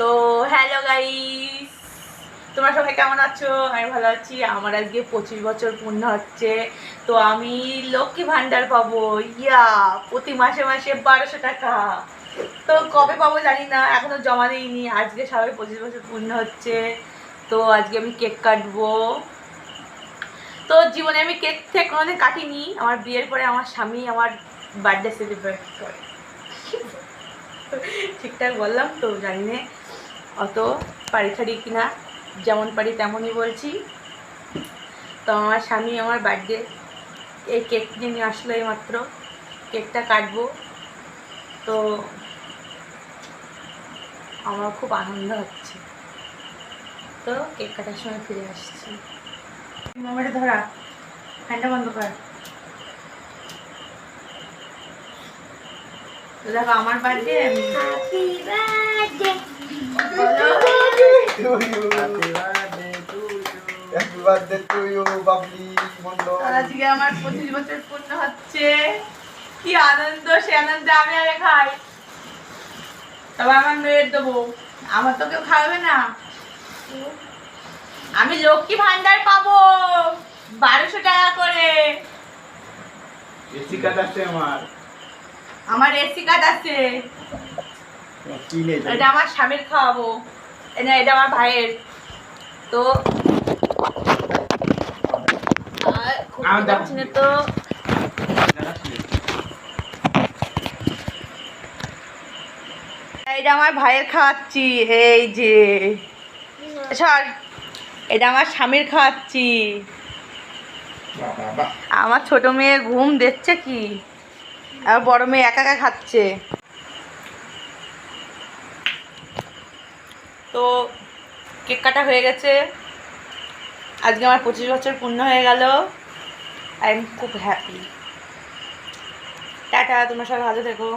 তো hello guys তোমরা সবাই কেমন আছো? আমি ভালো আছি। আমার আজকে পঁচিশ বছর পূর্ণ হচ্ছে। তো আমি লক্ষ্মী ভাণ্ডার পাবো। ইয়া, প্রতি মাসে মাসে বারোশো টাকা। তো কবে পাবো জানি না, এখনও জমা দিইনি। আজকে সবাই পঁচিশ বছর পূর্ণ হচ্ছে। তো আজকে আমি কেক কাটবো। তো জীবনে আমি কেক থেকে কোনোদিন কাটিনি। আমার বিয়ের পরে আমার স্বামী আমার বার্থডে সেলিব্রেট করে। ঠিকঠাক বললাম তো, জানি না। অত পারি ছাড়ি কিনা, যেমন পারি তেমনই বলছি। তো আমার স্বামী আমার বার্থডে এই কেক নিয়ে আসলো এই মাত্র কেকটা কাটবো। তো আমার খুব আনন্দ হচ্ছে। তো কেক কাটার সময় ফিরে আসছি। মোবাইলটা ধরা, ফ্যানটা বন্ধ কর। দেখো, আমার বার্থডে আজকে আমার পঁচিশ বছর পূর্ণ হচ্ছে। কি আনন্দ সে আনন্দে আমি আগে খাই। তবে আমার মেয়ের দেবো। আমার তো কেউ খাওয়াবে না। আমি লক্ষ্মী ভান্ডার পাবো বারোশো টাকা করে। এসি কাটাচ্ছে আমার। আমার এসি কার্ড আছে? এটা আমার স্বামীর খাওয়াবো। না এটা আমার ভাইয়ের। তো আমার তো। এটা ভাইয়ের খাওয়াচ্ছি এই যে। সর এটা আমার স্বামীর খাওয়াচ্ছি। আমার ছোট মেয়ে ঘুম দিচ্ছে কি? আর বড় মেয়ে একা একা খাচ্ছে। তো কেক কাটা হয়ে গেছে। আজকে আমার পঁচিশ বছর পূর্ণ হয়ে গেল। আই এম খুব হ্যাপি টাটা, তোমরা সবাই ভালো থেকো।